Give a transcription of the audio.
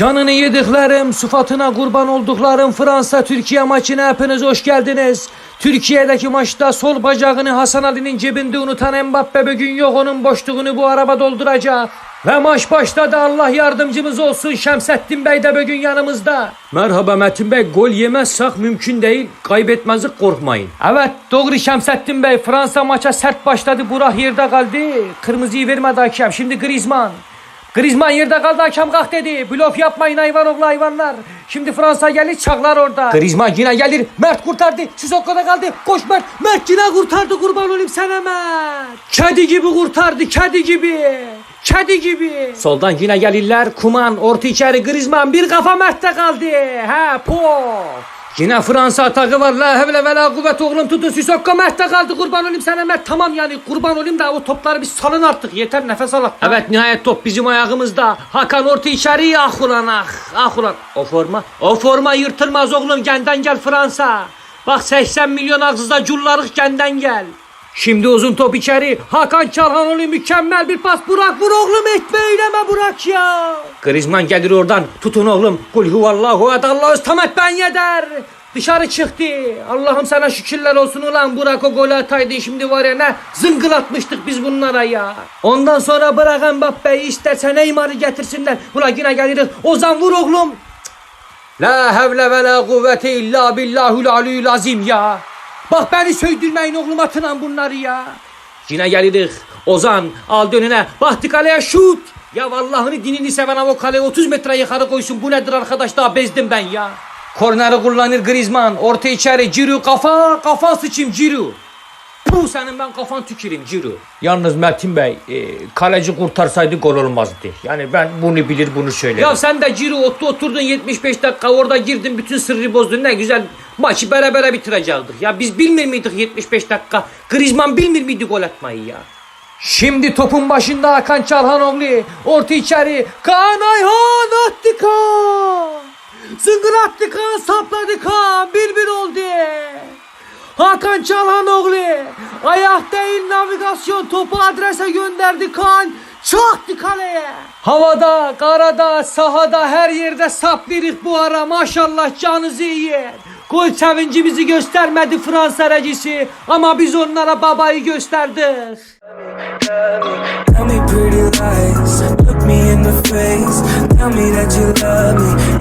Canını yediklerim, sıfatına kurban olduklarım Fransa-Türkiye maçına hepiniz hoş geldiniz. Türkiye'deki maçta sol bacağını Hasan Ali'nin cebinde unutan Mbappe bugün yok onun boşluğunu bu araba dolduracak. Ve maç başladı Allah yardımcımız olsun Şemsettin Bey de bugün yanımızda. Merhaba Metin Bey gol yemezsek mümkün değil kaybetmezlik korkmayın. Evet doğru Şemsettin Bey Fransa maça sert başladı Burak yerde kaldı. Kırmızıyı vermedi hakem şimdi Griezmann. Griezmann yerde kaldı hakem kalk dedi. Blöf yapmayın hayvan oğlu hayvanlar. Şimdi Fransa gelir çaklar orada. Griezmann yine gelir. Mert kurtardı. Sissoko kaldı. Koş Mert. Mert yine kurtardı kurban olayım sana Mert. Kedi gibi kurtardı kedi gibi. Kedi gibi. Soldan yine gelirler. Kuman orta içeri Griezmann bir kafa Mert'te kaldı. He po. Yine Fransa atağı var. La hevle ve la kuvvet oğlum tutun. Sissoko Mert'te kaldı. Kurban olayım sana Mert. Tamam yani kurban olayım da o topları bir salın artık. Yeter nefes al. Evet nihayet top bizim ayağımızda. Hakan orta içeri. Ah ulan ah. Ah ulan. O forma. O forma yırtılmaz oğlum. Genden gel Fransa. Bak 80 milyon ağzızda cullarık genden gel. Şimdi uzun top içeri. Hakan Çalhanoğlu mükemmel bir pas. Burak vur oğlum etme eyleme Burak ya. Griezmann gelir oradan. Tutun oğlum. Kul huvallahu edallahu tamet ben yeder. Dışarı çıktı. Allah'ım sana şükürler olsun ulan Burak o golü ataydı şimdi var ya ne zıngılatmıştık biz bunlara ya. Ondan sonra bırak Mbappe'yi isterse Neymar'ı getirsinler. Ulan yine geliriz. Ozan vur oğlum. La havle ve la kuvvete illa billahul aliyyül azim ya. Bak beni söydürmeyin oğlum atınan bunları ya. Yine geldik. Ozan aldı önüne. Bahtı kaleye şut. Ya vallahını dinini seven o kaleye 30 metre yukarı koysun. Bu nedir arkadaş daha bezdim ben ya. Korneri kullanır Griezmann. Orta içeri Ciru kafa. Kafa sıçayım Ciru. Puh senin ben kafan tüküreyim Ciru. Yalnız Metin Bey e, kaleci kurtarsaydı gol olmazdı. Yani ben bunu bilir bunu söylerim. Ya sen de Ciru otu oturdun 75 dakika orada girdin bütün sırrı bozdun ne güzel maçı berabere bitirecektik. Ya biz bilmir miydik 75 dakika? Griezmann bilmir miydi gol atmayı ya? Şimdi topun başında Hakan Çalhanoğlu. Orta içeri. Kaan Ayhan attı Kaan. Zıngır attı Kaan sapladı Kaan. Bir bir oldu. Hakan Çalhanoğlu. Ayak değil navigasyon topu adrese gönderdi Kaan. Çaktı kaleye. Havada, karada, sahada her yerde saplirik bu ara maşallah canınızı yer. Gol sevinci bizi göstermedi Fransa regisi ama biz onlara babayı gösterdik. Tell me pretty me. Tell me,